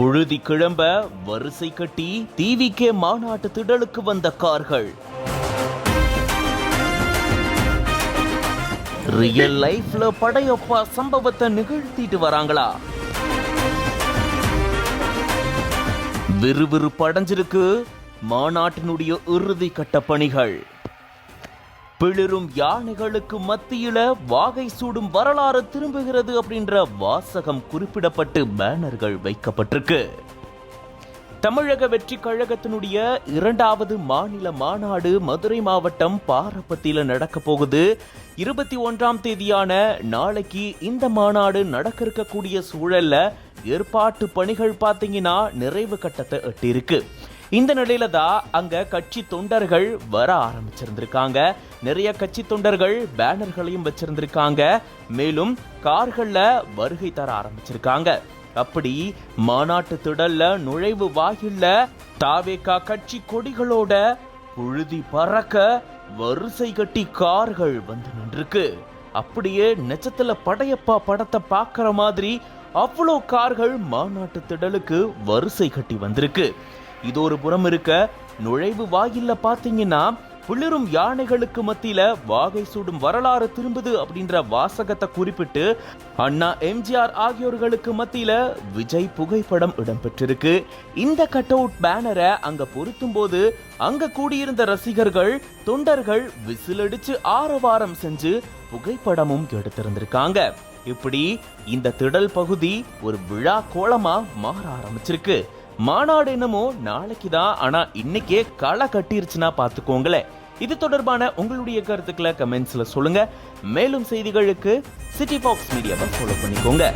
புழுதி கிளம்ப வரிசை கட்டி டிவிகே மாநாட்டு திடலுக்கு வந்த கார்கள். ரியல் லைஃப்ல படையப்பா சம்பவத்தை நிகழ்த்திட்டு வராங்களா? விறுவிறு படைஞ்சிருக்கு மாநாட்டினுடைய இறுதி கட்ட பணிகள். பிளிரும் யானைகளுக்கு மத்தியில வாகை சூடும் வரலாறு திரும்புகிறது அப்படின்ற வாசகம் குறிப்பிடப்பட்டு பேனர்கள் வைக்கப்பட்டிருக்கு. தமிழக வெற்றி கழகத்தினுடைய இரண்டாவது மாநில மாநாடு மதுரை மாவட்டம் பாரப்பத்தியில் நடக்க போகுது. இருபத்தி ஒன்றாம் தேதியான நாளைக்கு இந்த மாநாடு நடக்க இருக்கக்கூடிய சூழல்ல ஏற்பாட்டு பணிகள் பார்த்தீங்கன்னா நிறைவு கட்டத்தை எட்டியிருக்கு. இந்த நிலையில தான் அங்க கட்சி தொண்டர்கள் வர ஆரம்பிச்சிருந்திருக்காங்க. நிறைய கட்சி தொண்டர்கள் பேனர்களையும் வச்சிருந்திருக்காங்க. மேலும் கார்கள்ல வருகை தர ஆரம்பிச்சிருக்காங்க. அப்படி மாநாட்டு திடல்ல நுழைவு வாயில்ல தாவேக்கா கட்சி கொடிகளோட புழுதி பறக்க வரிசை கட்டி கார்கள் வந்து நின்றுருக்கு. அப்படியே நெச்சத்துல படையப்பா படத்தை பார்க்குற மாதிரி அவ்வளோ கார்கள் மாநாட்டு திடலுக்கு வரிசை கட்டி வந்திருக்கு. இது ஒரு புறம் இருக்க நுழைவு வாயில்ல பாத்தீங்கன்னா புளிரும் யானைகளுக்கு மத்தியில வாகை சூடும் வரலாறு திரும்புது அப்படின்ற வாசகத்தை குறிப்பிட்டு அண்ணா எம்ஜிஆர் ஆகியோர்களுக்கு மத்தியில விஜய் புகைப்படம் இடம்பெற்றிருக்கு. இந்த கட் அவுட் பேனரை அங்க பொருத்தும் போது அங்க கூடியிருந்த ரசிகர்கள் தொண்டர்கள் விசிலடிச்சு ஆரவாரம் செஞ்சு புகைப்படமும் எடுத்திருந்திருக்காங்க. இப்படி இந்த திடல் பகுதி ஒரு விழா கோலமா மாற ஆரம்பிச்சிருக்கு. மாநாடு என்னமோ நாளைக்கு தான் ஆனா இன்னைக்கே களை கட்டிருச்சுன்னா பாத்துக்கோங்களேன் இது தொடர்பான உங்களுடைய கருத்துக்களை கமெண்ட்ஸ்ல சொல்லுங்க. மேலும் செய்திகளுக்கு சிட்டி பாக்ஸ் மீடியாவை ஃபாலோ பண்ணிக்கோங்க.